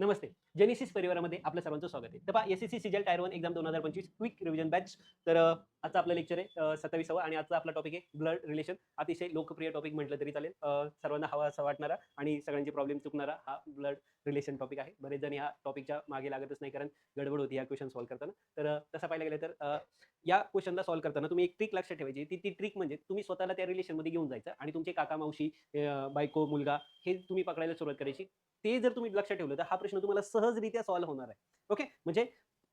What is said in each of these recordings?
नमस्ते. Genesis परिवारामध्ये आपल्या सर्वांचं स्वागत आहे. तर पहा S C CGL tier one exam दोन हजार पंचवीस क्विक रिव्हिजन बॅच तर आजचा आपलं लेक्चर आहे सत्तावीसावा आणि आजचा आपला टॉपिक आहे ब्लड रिलेशन अतिशय लोकप्रिय टॉपिक म्हटलं तरी चालेल. सर्वांना हवा असा वाटणारा आणि सगळ्यांचे प्रॉब्लेम चुकणारा हा ब्लड रिलेशन टॉपिक आहे. बरेच जण ह्या टॉपिकच्या मागे लागतच नाही कारण गडबड होती ह्या क्वेश्चन सॉल्व्ह करताना. तर तसं पाहायला गेलं तर या क्वेश्चनला सॉल्व्ह करताना तुम्ही एक ट्रिक लक्षात ठेवायची. ती ती ट्रिक म्हणजे तुम्ही स्वतःला त्या रिलेशनमध्ये घेऊन जायचं आणि तुमचे काका मावशी बायको मुलगा हे तुम्ही पकडायला सुरुवात करायची. ते जर तुम्ही लक्षात ठेवलं तर हा प्रश्न तुम्हाला सहजरित्या सॉल्व्ह होणार आहे. ओके म्हणजे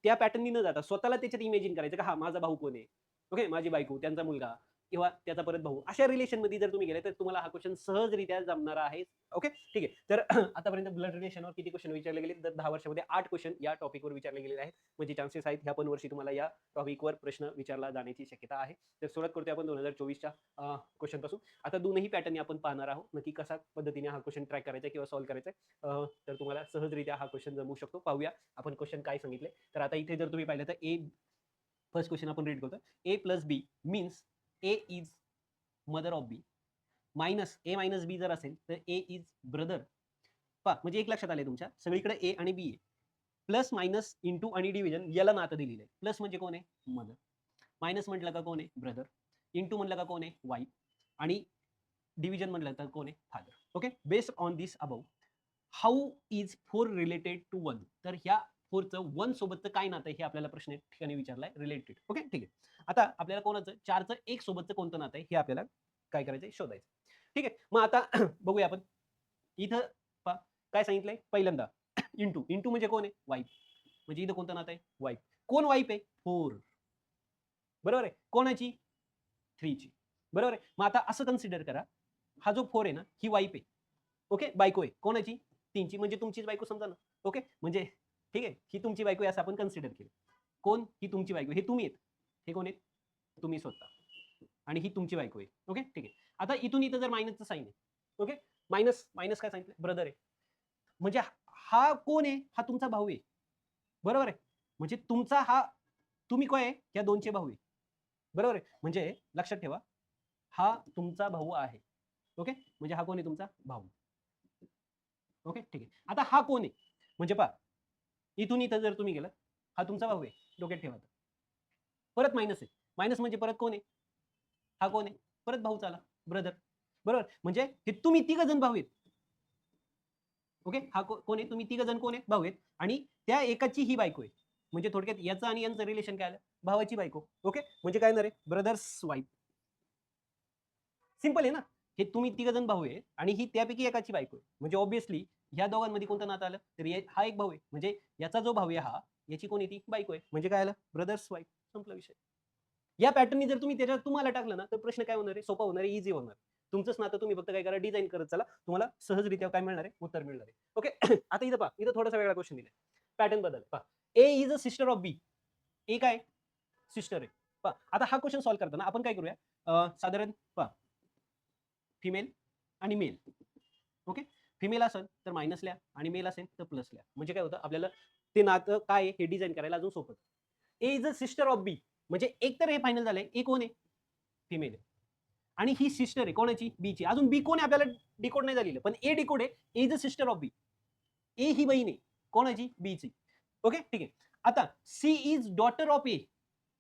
त्या पॅटर्ननी न जाता स्वतःला त्याच्यात इमेजिन करायचं का हा माझा भाऊ कोण आहे? ओके माझी बायको त्यांचा मुलगा. किंवा त्याचा परत भाऊ अशा रिलेशनमध्ये जर तुम्ही गेले तर तुम्हाला हा क्वेश्चन सहजरित्या जमणार आहे. ओके ठीक आहे. तर आतापर्यंत ब्लड रिलेशनवर किती क्वेश्चन विचारले गेले? तर दहा वर्षामध्ये आठ क्वेश्चन या टॉपिकवर विचारले गेलेले आहेत. म्हणजे चान्सेस आहेत ह्या पण वर्षी तुम्हाला या टॉपिकवर प्रश्न विचारला जाण्याची शक्यता आहे. तर सुरुवात करतोय आपण दोन हजार चोवीसच्या क्वेश्चनपासून. आता दोनही पॅटर्न आपण पाहणार आहोत. नक्की कसा पद्धतीने हा क्वेश्चन ट्रॅक करायचा किंवा सॉल्व्ह करायचा आहे. तर तुम्हाला सहजरित्या हा क्वेश्चन जमू शकतो. पाहूया आपण क्वेश्चन काय सांगितले. तर आता इथे जर तुम्ही पाहिलं तर ए फर्स्ट क्वेश्चन आपण रीड करतो A plus B means A is mother of B minus A minus B जर असेल तर ए इज ब्रदर पा म्हणजे एक लक्षात आले तुमच्या. सगळीकडे ए आणि बी आहे. प्लस मायनस इंटू आणि डिव्हिजन याला नातं दिलेलं आहे प्लस म्हणजे कोण आहे? मदर मायनस म्हटलं का कोण आहे? ब्रदर इंटू म्हटलं का कोण आहे? वाईफ आणि डिव्हिजन म्हटलं तर कोण आहे? Father okay based on this about how is four related to one तर ह्या फोरचं वन सोबतचं काय नातं हे आपल्याला प्रश्न ठिकाणी विचारलाय रिलेटेड ओके ठीक आहे. आता आपल्याला कोणाचं? चारचं एक सोबतचं कोणतं नातं आहे हे आपल्याला काय करायचं शोधायचं ठीक आहे? मग आता बघूया आपण. इथं पा काय सांगितलंय? पहिल्यांदा इंटू. इंटू म्हणजे कोण आहे? वाईफ. म्हणजे इथं कोणतं नातं आहे? वाईफ. कोण वाईफ आहे? फोर. बरोबर आहे? कोणाची? थ्रीची. बरोबर आहे? मग आता असं कन्सिडर करा. हा जो फोर आहे ना ही वाईफ आहे. ओके बायको आहे. कोणाची? तीनची. म्हणजे तुमचीच बायको समजा ना. ओके म्हणजे ठीक आहे? ही तुमची बायको आहे असं आपण कन्सिडर केलं. कोण? ही तुमची बायको हे तुम्ही आहेत. हे कोण आहेत? तुम्ही स्वतः. आणि ही तुमची बायको आहे. ओके? ठीक आहे. आता इथून इथं जर मायनसचं साईन आहे. ओके? मायनस मायनस काय सांगितलं? ब्रदर आहे. म्हणजे हा कोण आहे? हा तुमचा भाऊ आहे. बरोबर आहे? म्हणजे तुमचा हा तुम्ही काय आहे? या दोनचे भाऊ आहे. बरोबर आहे? म्हणजे लक्षात ठेवा. हा तुमचा भाऊ आहे. ओके? म्हणजे हा कोण आहे तुमचा? भाऊ. ओके? ठीक आहे. आता हा कोण आहे? म्हणजे पहा इथून इथं जर तुम्ही गेलात हा तुमचा भाऊ आहे डोक्यात ठेवा परत मायनस आहे. मायनस म्हणजे परत कोण आहे? हा कोण आहे? परत भाऊ चाला ब्रदर बरोबर? म्हणजे हे तुम्ही तिघ जण भाऊ आहेत. ओके हा कोण आहे? तुम्ही तिघ जण कोण आहेत? भाऊ आहेत. आणि त्या एकाची ही बायको आहे. म्हणजे थोडक्यात याचं आणि यांचं रिलेशन काय आलं? भावाची बायको. ओके म्हणजे काय येणार आहे? ब्रदर्स वाईफ सिंपल आहे ना? हे तुम्ही तिघ जण भाऊ आहे आणि ही त्यापैकी एकाची बायको आहे. म्हणजे ऑब्विसली ह्या दोघांमध्ये कोणतं नातं आलं? तर हा एक भाऊ आहे. म्हणजे याचा जो भाऊ आहे हा याची कोण ती? बायको आहे. म्हणजे काय आलं? ब्रदर्स वाईफ संपला विषय. या पॅटर्ननी जर तुम्ही त्याच्यात तुम्हाला टाकलं ना तर प्रश्न काय होणार आहे? सोपा होणार आहे इझी होणार तुमचंच नातं तुम्ही फक्त काय करा डिझाईन करत चला. तुम्हाला सहजरित्या काय मिळणार आहे? उत्तर मिळणार आहे. ओके आता इथं पहा. इथं थोडासा वेगळा क्वेश्चन दिलाय. पॅटर्न बदल. पहा. A is a sister of B A काय? सिस्टर आहे. पहा. आता हा क्वेश्चन सॉल्व्ह करताना आपण काय करूया? साधारण पहा. फिमेल आणि मेल ओके फिमेल असेल तर मायनस लिहा आणि मेल असेल तर प्लस लिहा म्हणजे काय होतं? आपल्याला ते नातं काय हे डिझाईन करायला अजून सोपं A is a sister of B म्हणजे एक तर हे फायनल झालंय. ए कोण आहे? फिमेल आहे. आणि ही सिस्टर आहे. कोणाची? बीची अजून बी कोण आहे? आपल्याला डिकोड नाही झालेलं. पण ए डिकोड आहे. A is a sister of B A ही बहीण आहे. कोणाची? बीची ओके ठीक आहे. आता C is daughter of A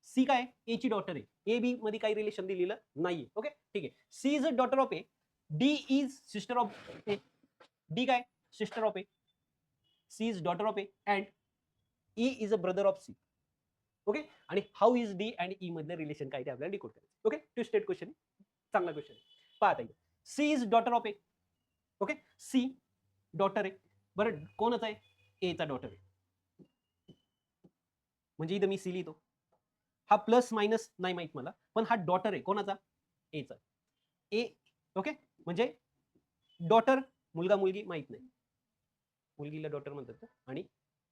C काय ए ची डॉटर आहे. ए बी मध्ये काही रिलेशन दिलेलं नाहीये. ओके ठीक आहे. C is a daughter of A D is sister of A D काय sister of A C is daughter of A and E is a brother of C okay आणि how is D and E मधलं relation काय ते आपल्याला decode करायचं okay two state question चांगला question आहे. पाहता येईल C is daughter of A okay C daughter आहे बरं कोणच आहे? एचा डॉटर आहे म्हणजे इथं मी सी लिहितो. हा प्लस मायनस नाही माहीत मला पण हा डॉटर आहे कोणाचा? एचा ए ओके म्हणजे डॉटर मुलगा मुलगी माहीत नाही. मुलगीला डॉटर म्हणतात आणि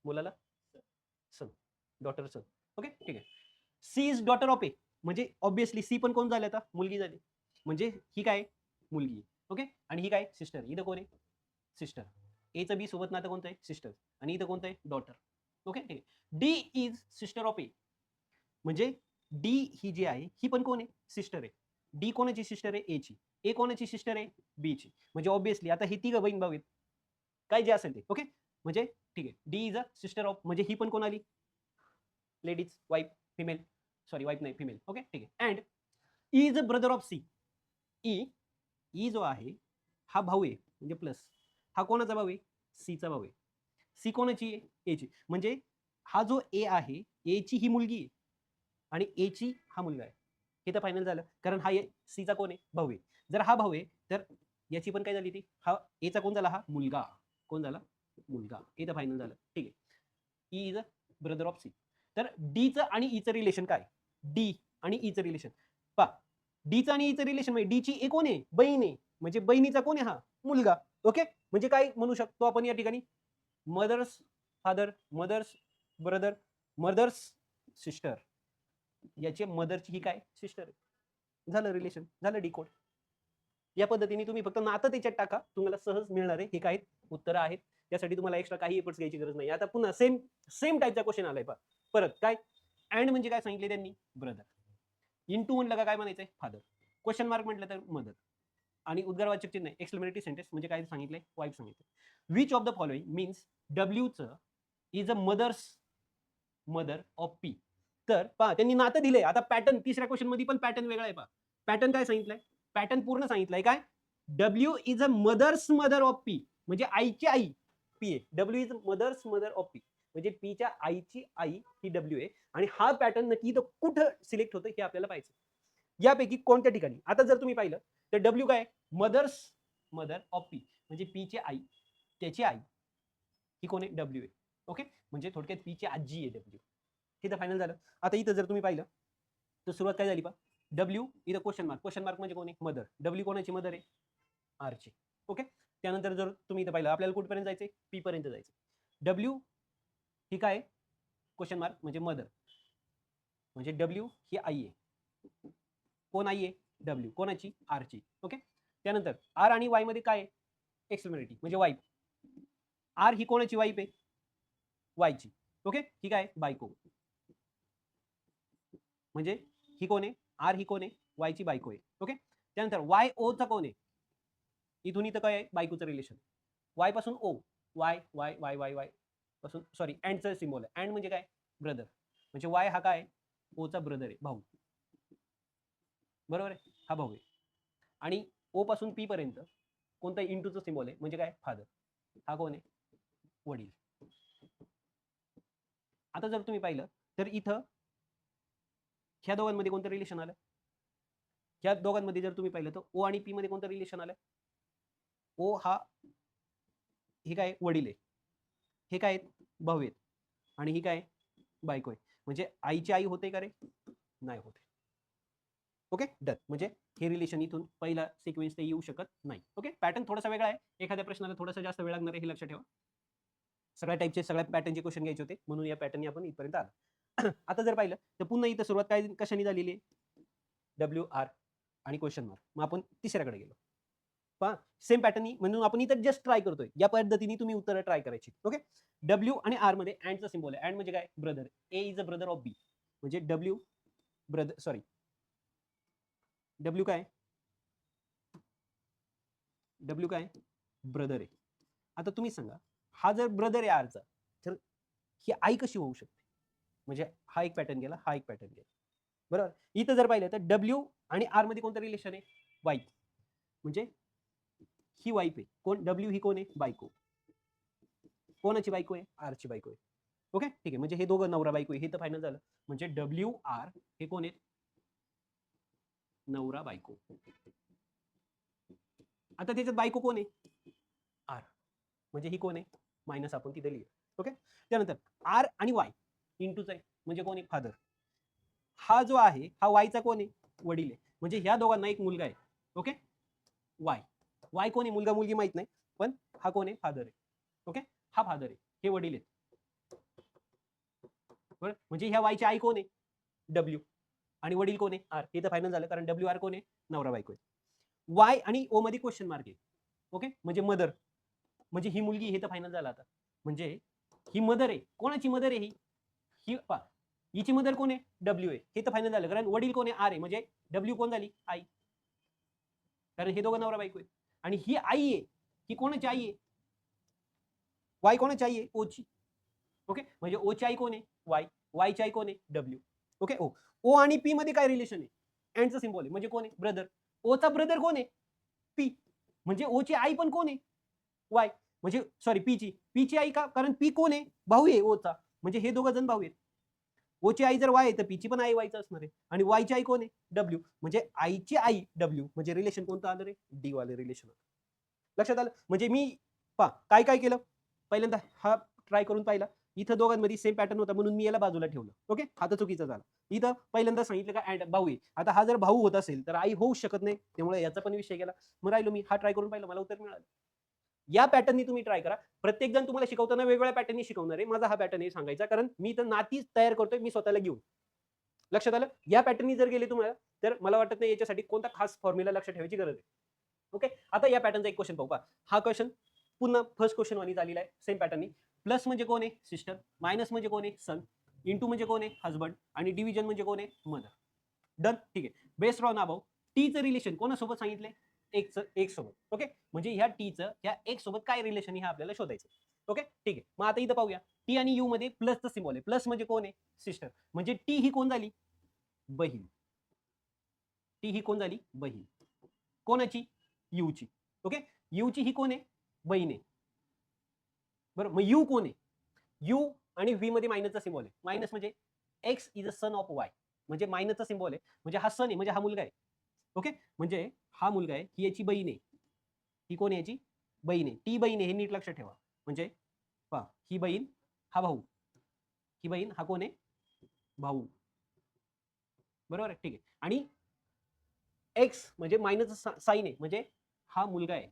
मुलाला सन डॉटर सन ओके ठीक आहे. C is daughter of A म्हणजे ऑब्विसली सी पण कोण झाले आता? मुलगी झाली. म्हणजे ही काय? मुलगी. ओके आणि ही काय? सिस्टर इथं कोण आहे? सिस्टर एचं बी सोबत नातं कोणतं आहे? सिस्टर आणि इथं कोणतं आहे? डॉटर ओके ठीक आहे. D is sister of A म्हणजे डी ही जी आहे ही पण कोण आहे? सिस्टर आहे. डी कोणाची सिस्टर आहे? एची ए कोणाची सिस्टर आहे? बीची म्हणजे ऑब्विसली आता हे तिघ बहीण भाऊ आहेत. काय जे असेल ते ओके म्हणजे ठीक आहे. D is a sister of म्हणजे ही पण कोण आली? Ladies wife female sorry wife नाही फिमेल ओके ठीक आहे. And is a brother of C E E जो आहे हा भाऊ आहे म्हणजे प्लस हा कोणाचा भाऊ आहे? सीचा भाऊ आहे. सी कोणाची आहे? एची म्हणजे हा जो ए आहे एची ही मुलगी आहे. आणि एची हा मुलगा आहे. हे तर फायनल झालं. कारण हा ए सीचा कोण आहे? भाऊ आहे. जर हा भाऊ आहे तर याची पण काय झाली ती? हा एचा कोण झाला? हा मुलगा. कोण झाला? मुलगा. ए तर फायनल झालं. ठीक आहे. E is a brother of C तर डीचं आणि e ईचं रिलेशन काय? डी आणि ईचं रिलेशन पा डीचं आणि e ईचं रिलेशन म्हणजे डीची ए कोण आहे? बहीण आहे. म्हणजे बहिणीचा कोण आहे? हा मुलगा. ओके? म्हणजे काय म्हणू शकतो आपण या ठिकाणी? Mother's father mother's brother mother's sister याचे मदरची ही काय? सिस्टर झालं रिलेशन झालं डिकोड या पद्धतीने तुम्ही फक्त नातं त्याच्यात टाका. तुम्हाला सहज मिळणार आहे. हे काय उत्तरं आहेत. त्यासाठी तुम्हाला एक्स्ट्रा काही एफर्ट्स घ्यायची गरज नाही. आता पुन्हा सेम सेम टाईपचा क्वेश्चन आलाय पा परत काय? अँड म्हणजे काय सांगितले त्यांनी? ब्रदर इन टू म्हणलं का काय म्हणायचंय? फादर क्वेश्चन मार्क म्हटलं तर मदर आणि उद्गारवाचक चिन्ह एक्सप्लेमेटरी सेंटेन्स म्हणजे काय सांगितलंय? वाईफ सांगितलं which of the following means डब्ल्यूचं is a mother's mother of P तर पहा त्यांनी नातं दिलंय. आता पॅटर्न तिसऱ्या क्वेश्चनमध्ये पण पॅटर्न वेगळा आहे पहा. पॅटर्न काय सांगितलंय? पॅटर्न पूर्ण सांगितलंय काय? W is a mother's mother of P म्हणजे आईची आई पी आहे W is mother's mother of P म्हणजे पीच्या आईची आई ही डब्ल्यू आहे आणि हा पॅटर्न नक्की इथं कुठं सिलेक्ट होतं हे आपल्याला पाहिजे यापैकी कोणत्या ठिकाणी? आता जर तुम्ही पाहिलं तर डब्ल्यू काय? मदर्स मदर ऑफ पी म्हणजे पीची आई त्याची आई ही कोण आहे? डब्ल्यू आहे ओके म्हणजे थोडक्यात पीची आजी आहे डब्ल्यू हे तर फायनल झालं. आता इथं जर तुम्ही पाहिलं तर सुरुवात काय झाली पा डब्ल्यू इथं क्वेश्चन मार्क क्वेश्चन मार्क म्हणजे कोण? आहे मदर डब्ल्यू कोणाची मदर आहे? आरची ओके त्यानंतर जर तुम्ही इथं पाहिलं आपल्याला कुठपर्यंत जायचं पी पर्यंत जायचं डब्ल्यू ही काय क्वेश्चन मार्क म्हणजे मदर म्हणजे डब्ल्यू ही आई आहे. कोण आई आहे? डब्ल्यू कोणाची? आरची ओके त्यानंतर आर आणि वायमध्ये काय आहे? एक्सप्लेनेटी म्हणजे वाईफ आर ही कोणाची वाईफ आहे? वायची ओके ही काय बायको म्हणजे ही कोण आहे? आर ही कोण आहे? वायची बायको आहे. ओके त्यानंतर वाय ओचा कोण आहे? इथून इथं काय आहे? बायकोचं relation वायपासून O Y Y Y Y वायपासून sorry अँडचं सिम्बॉल आहे. अँड म्हणजे काय? ब्रदर म्हणजे वाय हा काय? ओचा ब्रदर आहे. भाऊ. बरोबर आहे? हा भाऊ आहे. आणि ओ पासून पी पर्यंत कोणता इंटूचं सिम्बॉल आहे म्हणजे काय? फादर हा कोण आहे? वडील. आता जर तुम्ही पाहिलं तर इथं ह्या दोघांमध्ये कोणतं रिलेशन आलं? ह्या दोघांमध्ये जर तुम्ही पाहिलं तर ओ आणि पी मध्ये कोणतं रिलेशन आलं? ओ हा हे काय वडील आहे. हे काय भाऊ आहेत. आणि ही काय बायको आहे. म्हणजे आईची आई होते का रे? नाही होते. ओके डन म्हणजे हे रिलेशन इथून पहिला सिक्वेन्स ते येऊ शकत नाही. ओके पॅटर्न थोडासा वेगळा आहे. एखाद्या प्रश्नाला थोडासा जास्त वेळ लागणार आहे हे लक्षात ठेवा. सगळ्या टाईपचे सगळ्या पॅटर्नचे क्वेश्चन घ्यायचे होते. म्हणून या पॅटर्नने आपण इथपर्यंत आलो. आता जर पाहिलं तर पुन्हा इथं सुरुवात काय कशाने झालेली आहे? डब्ल्यू आर आणि क्वेश्चन मार्क मग आपण तिसऱ्याकडे गेलो. पहा सेम पॅटर्न म्हणून आपण इथं जस्ट ट्राय करतोय. या पद्धतीने तुम्ही उत्तरं ट्राय करायची. ओके डब्ल्यू आणि आरमध्ये अँडचा सिम्बॉल आहे. अँड म्हणजे काय? Brother A is a brother of B म्हणजे डब्ल्यू ब्रदर सॉरी डब्ल्यू काय? डब्ल्यू काय? ब्रदर आहे आता तुम्ही सांगा हा जर ब्रदर आहे आरचा तर ही आई कशी होऊ शकते? म्हणजे हा एक पॅटर्न गेला हा एक पॅटर्न गेला. बरोबर? इथं जर पाहिलं तर डब्ल्यू आणि आरमध्ये कोणतं रिलेशन आहे? वाईफ म्हणजे ही वाईफ आहे कोण? डब्ल्यू ही कोण आहे? बायको कोणाची बायको आहे? आरची बायको आहे. ओके ठीक आहे. म्हणजे हे दोघं नवरा बायको आहे. हे तर फायनल झालं. म्हणजे डब्ल्यू आर हे कोण आहेत? नवरा बायको. आता त्याच्यात बायको कोण आहे? आर म्हणजे ही कोण आहे? मायनस आपण तिथे लिहिलं ओके त्यानंतर आर आणि वाय इंटूच आहे. म्हणजे कोण आहे? फादर. हा जो आहे हा वायचा कोण आहे? वडील आहे. म्हणजे ह्या दोघांना एक मुलगा आहे. ओके? वाय वाय कोण आहे? मुलगा मुलगी माहीत नाही. पण हा कोण आहे? फादर आहे. ओके? हा फादर आहे. हे वडील आहेत. बरं? म्हणजे ह्या वायची आई कोण आहे? डब्ल्यू आणि वडील कोण आहे? आर हे तर फायनल झालं. कारण डब्ल्यू आर कोण आहे? नवरा बायको आहे. वाय आणि ओ मध्ये क्वेश्चन मार्क आहे. ओके? म्हणजे मदर म्हणजे ही मुलगी हे तर फायनल झालं आता. म्हणजे ही मदर आहे. कोणाची मदर आहे ही? ही पा हिची मदर कोण आहे? डब्ल्यू आहे. हे तर फायनल झालं. कारण वडील कोण आहे? आर आहे. म्हणजे डब्ल्यू कोण झाली? आई. कारण हे दोघं नवरा बायको आहे आणि ही आई आहे. ही कोणाची आई आहे? वाय कोणाची आई आहे? ओची ओके म्हणजे ओची आई कोण आहे? वाय वायची आई कोण आहे? डब्ल्यू ओके ओ ओ आणि पी मध्ये काय रिलेशन आहे? अँडचं सिम्बॉल आहे. म्हणजे कोण आहे? ब्रदर ओचा ब्रदर कोण आहे? पी म्हणजे ओची आई पण कोण आहे? वाय म्हणजे सॉरी पीची पीची आई का? कारण पी कोण आहे? भाऊ आहे ओचा म्हणजे हे दोघं जण भाऊ आहेत. ओची आई जर वाय आहे तर पीची पण आई वायचं असणार आहे. आणि वायची आई कोण आहे? डब्ल्यू म्हणजे आईची आई डब्ल्यू म्हणजे रिलेशन कोणतं आलं रे? डी वाले रिलेशन लक्षात आलं? म्हणजे मी पा काय काय केलं? पहिल्यांदा हा ट्राय करून पाहिला. इथं दोघांमध्ये सेम पॅटर्न होता म्हणून मी याला बाजूला ठेवलं. ओके हा तर चुकीचा झाला. इथं पहिल्यांदा सांगितलं का अँड भाऊ आहे. आता हा जर भाऊ होत असेल तर आई होऊ शकत नाही. त्यामुळे याचा पण विषय गेला. मग राहिलो मी. हा ट्राय करून पाहिलं. मला उत्तर मिळालं. या पॅटर्ननी तुम्ही ट्राय करा. प्रत्येक जण तुम्हाला शिकवताना वेगवेगळ्या पॅटर्ननी शिकवणार आहे. माझा हा पॅटर्न आहे सांगायचा. कारण मी तर नाती तयार करतोय मी स्वतःला घेऊन. लक्षात आलं? या पॅटर्ननी जर गेले तुम्हाला तर मला वाटत नाही याच्यासाठी कोणता खास फॉर्म्युला लक्ष ठेवायची गरज आहे. ओके आता या पॅटर्नचा एक क्वेश्चन पाहू का हा क्वेश्चन पुन्हा फर्स्ट क्वेश्चन वाणी झालेला आहे. सेम पॅटर्ननी प्लस म्हणजे कोण आहे? सिस्टर मायनस म्हणजे कोण आहे? सन इंटू म्हणजे कोण आहे? हजबंड आणि डिव्हिजन म्हणजे कोण आहे? मदर डन ठीक आहे. बेस्ट रॉन अबाव टीचं रिलेशन कोणासोबत सांगितले एक एक सोबत ओके? म्हणजे ह्या टीचं ह्या एक सोबत काय रिलेशन हे आपल्याला शोधायचं ओके? ठीक आहे. मग आता इथं पाहूया. टी आणि यू मध्ये प्लसचं सिम्बॉल आहे. प्लस म्हणजे कोण आहे? सिस्टर म्हणजे टी ही कोण झाली? बहीण. टी ही कोण झाली? बहीण. कोणाची? यूची. ओके? यूची ही कोण आहे? बहीण आहे. बरं मग यू कोण आहे? यू आणि व्ही मध्ये मायनसचा सिम्बॉल आहे. मायनस म्हणजे X is a son of Y म्हणजे मायनसचा सिम्बॉल आहे. म्हणजे हा सन आहे. म्हणजे हा मुलगा आहे. ओके? म्हणजे हा मुलगा आहे ही याची बहीण आहे. ही कोण आहे याची? बहीण आहे. ती बहीण आहे हे नीट लक्षात ठेवा. म्हणजे पहा ही बहीण हा भाऊ. ही बहीण हा कोण आहे? भाऊ. बरोबर आहे? ठीक आहे. आणि एक्स म्हणजे मायनस साईन आहे. म्हणजे हा मुलगा आहे.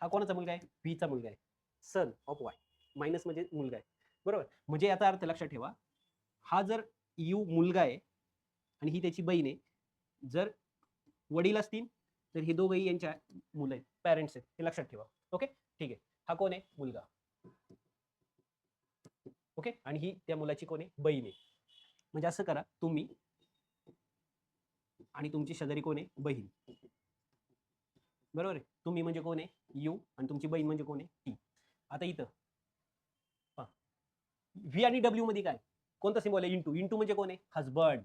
हा कोणाचा मुलगा आहे? व्हीचा मुलगा आहे. सन ऑफ वाय मायनस म्हणजे मुलगा आहे. बरोबर? म्हणजे याचा अर्थ लक्षात ठेवा. हा जर यू मुलगा आहे आणि ही त्याची बहीण आहे जर वडील असतील तर ही दोघंही यांच्या मुलं आहेत पॅरेंट्स आहेत हे लक्षात ठेवा. ओके ठीक आहे. हा कोण आहे? मुलगा. ओके आणि ही त्या मुलाची कोण आहे? बहीण आहे. म्हणजे असं करा तुम्ही आणि तुमची शेजारी कोण आहे? बहीण. बरोबर आहे? तुम्ही म्हणजे कोण आहे? यू आणि तुमची बहीण म्हणजे कोण आहे? टी आता इथं. व्ही आणि डब्ल्यू मध्ये काय? कोणता सिम्बॉल आहे? इंटू इंटू म्हणजे कोण आहे? Husband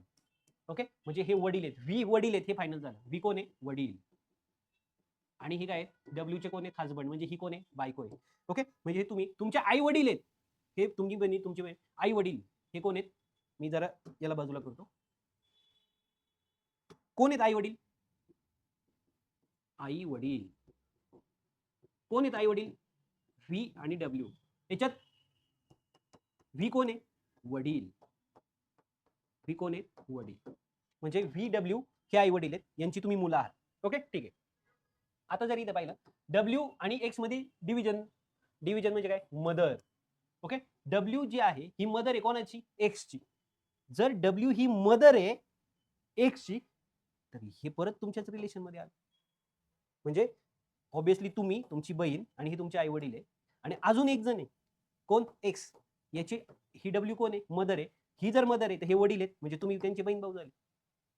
okay? म्हणजे हे वडील आहेत. व्ही वडील आहेत हे फायनल झालं. व्ही कोण आहे? वडील. आणि हे काय डब्ल्यू चे कोण आहेत हजबंड म्हणजे ही कोण आहे? बायको आहे. ओके? म्हणजे तुम्ही तुमच्या आई वडील आहेत. हे तुमची बहिणी तुमची आई वडील हे कोण आहेत? मी जरा याला बाजूला करतो. कोण आहेत आई वडील? आई वडील. कोण आहेत आई वडील? व्ही आणि डब्ल्यू याच्यात व्ही कोण आहे? वडील. ही कोण आहेत? वडील. म्हणजे व्ही डब्ल्यू हे आई वडील आहेत. यांची तुम्ही मुलं आहात. ओके? ठीक आहे. आता जर इथं पाहिलं डब्ल्यू आणि एक्समध्ये डिव्हिजन डिव्हिजन म्हणजे काय? मदर. ओके? डब्ल्यू जी आहे ही मदर आहे कोणाची? एक्सची जर डब्ल्यू ही मदर आहे एक्सची तर हे परत तुमच्याच रिलेशनमध्ये आलं. म्हणजे ऑब्विसली तुम्ही तुमची बहीण आणि हे तुमचे आई वडील आहे. आणि अजून एक जण आहे. कोण? एक्स याची ही डब्ल्यू कोण आहे? मदर आहे. ही जर मदर आहे तर हे वडील आहेत. म्हणजे तुम्ही त्यांची बहीण भाऊ झाली.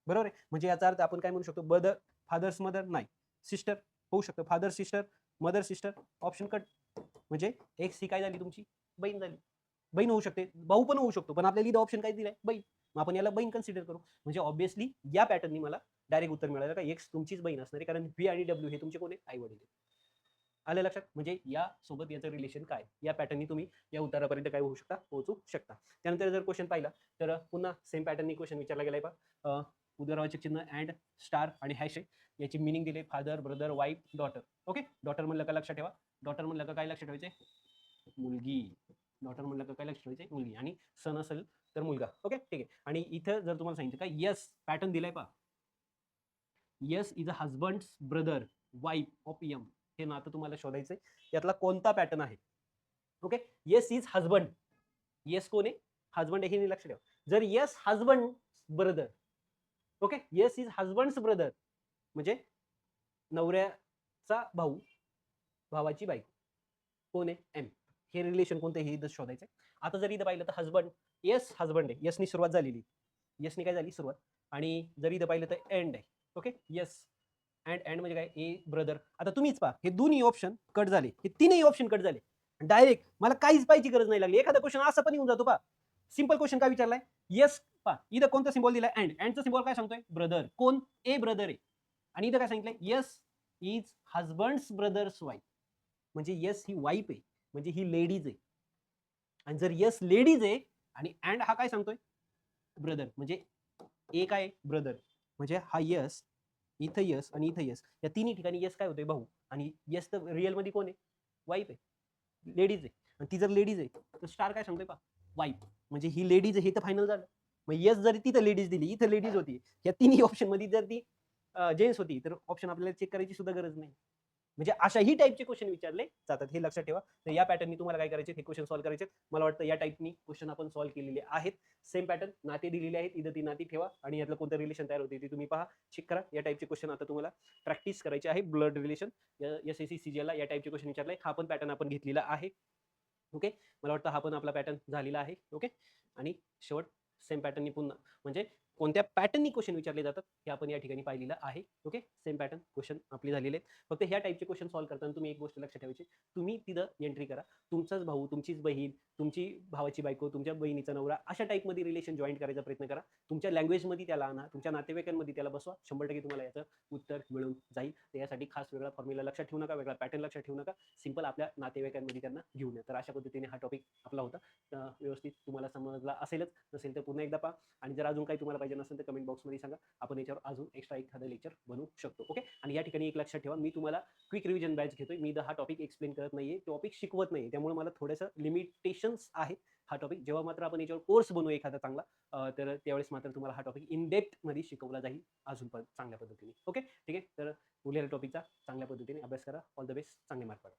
बरोबर आहे? म्हणजे याचा अर्थ आपण काय म्हणू शकतो? बदर फादर्स मदर नाही. सिस्टर होऊ शकतं. Father sister mother sister option cut. म्हणजे एक्स ही काय झाली तुमची? बहीण झाली. बहीण होऊ शकते. भाऊ पण होऊ शकतो. पण आपल्याला इथं ऑप्शन काय दिलाय? बहीण. मग आपण याला बहीण कन्सिडर करू. म्हणजे ऑब्विसली या पॅटर्ननी मला डायरेक्ट उत्तर मिळालं का? एक्स तुमचीच बहीण असणार आहे. कारण व्ही आणि डब्ल्यू हे तुमचे कोण आहे आई वडील आलं लक्षात? म्हणजे या सोबत याचं रिलेशन काय? या पॅटर्ननी तुम्ही या उत्तरापर्यंत काय होऊ शकता? पोहोचू शकता. त्यानंतर जर क्वेश्चन पाहिला तर पुन्हा सेम पॅटर्ननी क्वेश्चन विचारला गेलाय पा उदरवाचक चिन्ह अँड स्टार आणि हॅश आहे. याची मिनिंग दिले father brother wife daughter okay daughter म्हणलं का लक्षात ठेवा? डॉटर म्हणलं का काय लक्षात ठेवायचे मुलगी. डॉटर म्हणलं का काय लक्षात ठेवायचे मुलगी. आणि सन असेल तर मुलगा. ओके ठीक आहे. आणि इथं जर तुम्हाला सांगितलं का यस पॅटर्न दिलाय पा yes is a husband brother wife of M हे नातं तुम्हाला शोधायचंय. यातला कोणता पॅटर्न आहे? Okay yes is husband yes कोण आहे? हजबंड हे लक्ष ठेवा. जर yes husband brother okay yes is husband's brother म्हणजे नवऱ्याचा भाऊ भावाची बायको कोण आहे? एम हे रिलेशन कोणतं हे इथं शोधायचं आता जर इथं पाहिलं तर हजबंड येस हजबंड आहे. यसनी सुरुवात झालेली. यसनी काय झाली? सुरुवात. आणि जर इथं पाहिलं तर एंड आहे. ओके येस अँड अँड म्हणजे काय? A brother. आता तुम्हीच पहा हे दोन्ही ऑप्शन कट झाले. हे तीनही ऑप्शन कट झाले. डायरेक्ट मला काहीच पाहिजे गरज नाही लागली. एखादा क्वेश्चन असं पण येऊन जातो पा सिंपल क्वेश्चन काय विचारलाय? येस पा इथं कोणता सिम्बॉल दिलाय? अँड अँडचा सिम्बॉल काय सांगतोय? ब्रदर कोण? ए ब्रदर आहे. आणि इथं काय सांगितलंय? Yes is husband's brothers wife म्हणजे येस ही वाईफ आहे. म्हणजे ही लेडीज आहे. आणि जर येस लेडीज आहे आणि अँड हा काय सांगतोय? ब्रदर म्हणजे ए काय? ब्रदर म्हणजे हा यस इथं यस आणि इथं यस या तिन्ही ठिकाणी यस काय होतोय भाऊ? आणि यस तर रिअलमध्ये कोण आहे? वाईफ आहे. लेडीज आहे. आणि ती जर लेडीज आहे तर स्टार काय सांगतोय पा वाईफ म्हणजे ही लेडीज आहे हे तर फायनल झालं. मग यस जरी तिथं लेडीज दिली इथं लेडीज होती. या तिन्ही ऑप्शनमध्ये जर ती जेंट्स होती तर ऑप्शन आपल्याला चेक करायची सुद्धा गरज नाही. म्हणजे अशाही टाईपचे क्वेश्चन विचारले जातात. हे लक्षात ठेवा. तर या पॅटर्ननी तुम्हाला काय करायचे हे क्वेश्चन सॉल्व्ह करायचे मला वाटतं या टाईपनी क्वेश्चन आपण सॉल्व्ह केलेले आहेत. सेम पॅटर्न नाते दिलेले आहेत. इथं ती नाती ठेवा आणि यातलं कोणतं रिलेशन तयार होते ते तुम्ही पहा. चेक करा. या टाईपचे क्वेश्चन आता तुम्हाला प्रॅक्टिस करायचे आहे. Blood relation S S C C या टाईपचे क्वेश्चन विचारले हा पण पॅटर्न आपण घेतलेला आहे. ओके मला वाटतं हा पण आपला पॅटर्न झालेला आहे. ओके आणि शेवट सेम पॅटर्ननी पुन्हा. म्हणजे कोणत्या पॅटर्ननी क्वेश्चन विचारले जातात हे आपण या ठिकाणी पाहिलेलं आहे. ओके सेम पॅटर्न क्वेश्चन आपले झालेले आहेत. फक्त ह्या टाईपचे क्वेश्चन सॉल्व्ह करताना तुम्ही एक गोष्ट लक्षात ठेवायची. तुम्ही तिथं एंट्री करा. तुमचाच भाऊ तुमचीच बहीण तुमची भावाची बायको तुमच्या बहिणीचा नवरा अशा टाईपमध्ये रिलेशन जॉईन करायचा प्रयत्न करा. तुमच्या लँग्वेजमध्ये त्याला आणा. तुमच्या नातेवाईकांमध्ये त्याला बसवा. शंभर टक्के तुम्हाला याचं उत्तर मिळून जाईल. तर यासाठी खास वेगळा फॉर्म्युला लक्षात ठेवू नका वेगळा पॅटर्न लक्षात ठेवू नका. सिंपल आपल्या नातेवाईकांमध्ये त्यांना घेऊन या. तर अशा पद्धतीने हा टॉपिक आपला होता. व्यवस्थित तुम्हाला समजला असेलच. नसेल तर पुन्हा एकदा पहा. आणि जर अजून काही तुम्हाला पाहिजे नसेल तर कमेंट बॉक्समध्ये सांगा. आपण याच्यावर अजून एक्स्ट्रा एखादं लेक्चर बनवू शकतो. ओके आणि या ठिकाणी एक लक्षात ठेवा मी तुम्हाला क्विक रिव्हिजन बॅच घेतोय. मी हा टॉपिक एक्सप्लेन करत नाहीये टॉपिक शिकवत नाही त्यामुळे मला थोडंसं लिमिटेशन्स आहेत हा टॉपिक जेव्हा मात्र आपण याच्यावर कोर्स बनवू एखादा चांगला तर त्यावेळेस मात्र तुम्हाला हा टॉपिक इनमध्ये शिकवला जाईल अजून पण चांगल्या पद्धतीने. ओके ठीक आहे? तर उरलेल्या टॉपिकचा चांगल्या पद्धतीने अभ्यास करा. ऑल द बेस्ट चांगले मार्क पडा.